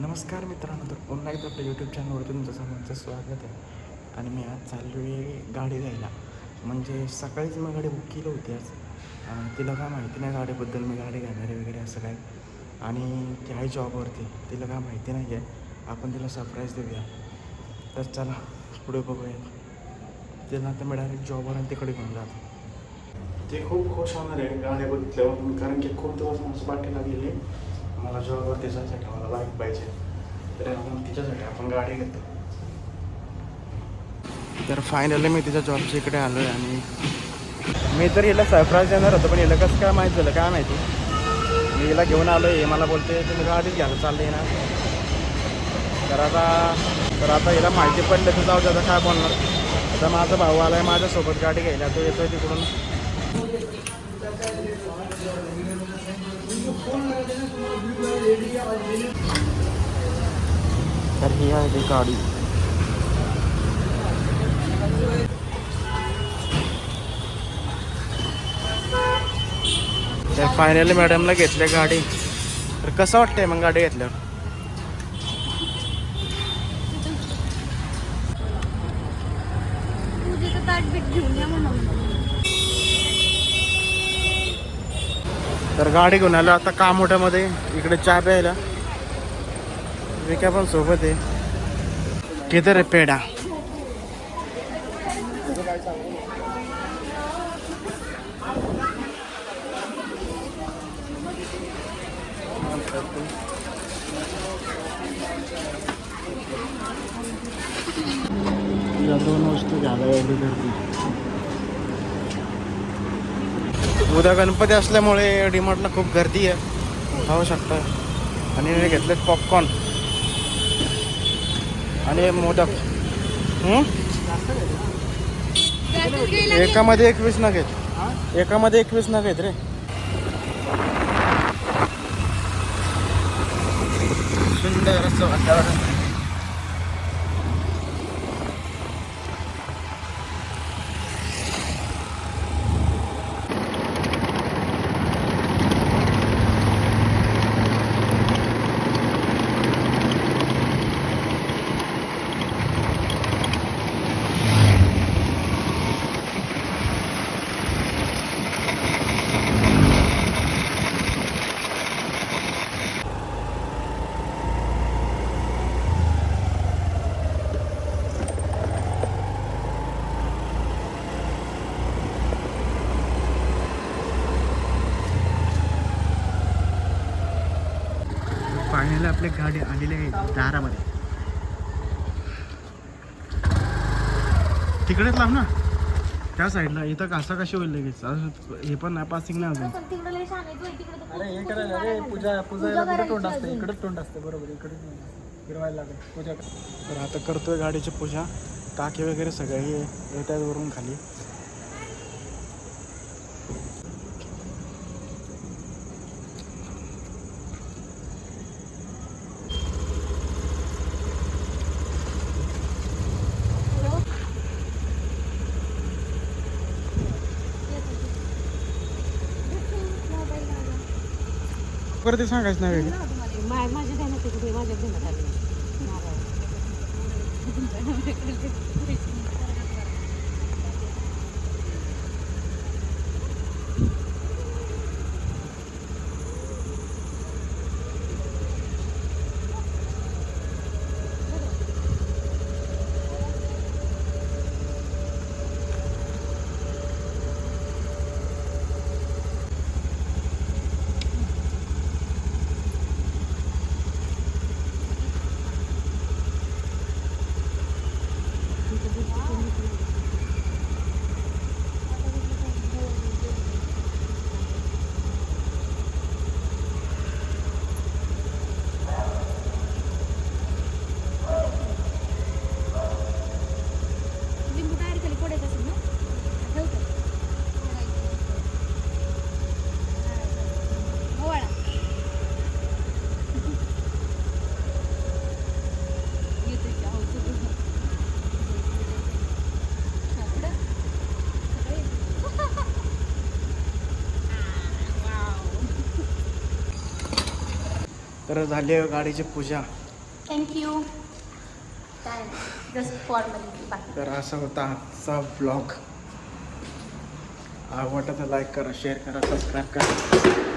नमस्कार मित्रांनो तर पुन्हा एकदा आपल्या यूट्यूब चॅनलवर तुमचं सर्वांचं स्वागत आहे. आणि मी आज चाललो आहे गाडी घ्यायला. म्हणजे सकाळीच मी गाडी बुक केली होती आज. तिला काय माहिती नाही गाडीबद्दल मी गाडी घेणार आहे वगैरे असं काय. आणि ती आहे जॉबवरती तिला काय माहिती नाही आहे आपण तिला सरप्राईज देऊया. तर चला पुढे बघूया. तिला आता मी डायरेक्ट जॉबवर आणि तिकडे घेऊन जातो. ते खूप खुश होणार आहे गाडी बघितल्यावर कारण की खूप दिवस माझं पाठीला गेले. मला जॉबवर त्याच्यासाठी मला बाईक पाहिजे. तर आपण तिच्यासाठी आपण गाडी घेतो. तर फायनली मी तिच्या जॉबच्या इकडे आलो आहे आणि मी तर हिला सरप्राईज देणार होतो पण हिला कसं काय माहीत झालं काय माहिती? मी हिला घेऊन आलो आहे मला बोलते तुम्ही गाडीच घ्यायला चालले ना. तर आता तर आता हिला माहिती पडलं तर जाऊ दादा काय बोलणार? आता माझा भाऊ आला आहे माझ्यासोबत गाडी घ्यायला तो येतोय तिकडून. तर ही आहे ती गाडी. तर फायनली मॅडमला घेतल्या गाडी. तर कसं वाटतंय मग गाडी घेतल्यावर? ताट बीट घेऊन या म्हणून. तर गाडी घेऊन आलो आता कामोठ्यामध्ये इकडे चहा प्यायला. विक्या पण सोबत आहे. किती रे पेढा? या दोन वस्तू झाल्या एवढी गर्दी उद्या गणपती असल्यामुळे डीमार्टला खूप गर्दी आहे. खाऊ शकता. आणि मी घेतलेत पॉपकॉर्न आणि मोदक. एकामध्ये एकवीस नग आहेत. एकामध्ये एकवीस नग आहेत रे. सुंदर असं वातावरण. फायनली आपली गाडी आलेली आहे दारामध्ये. तिकडेच लाव ना. त्या साईडला इथं कासा कशी होईल लगेच. अजून हे पण नाही पासिंग नाही अजून. तर हे आता करतोय गाडीची पूजा. टाके वगैरे सगळे हे येत आहेत वरून खाली. परत ते सांगायचं नाही वेगळं मा- माझ्या ध्यानात आहे कुठे माझ्या ध्यानात टायर खाली पडत असेल ना ठेवतो ओवाळा येते की आहो सगळं तर झाली आहे गाडीची पूजा. थँक्यू तर असा होता आजचा ब्लॉग आवडला तर लाईक करा शेअर करा सबस्क्राईब करा.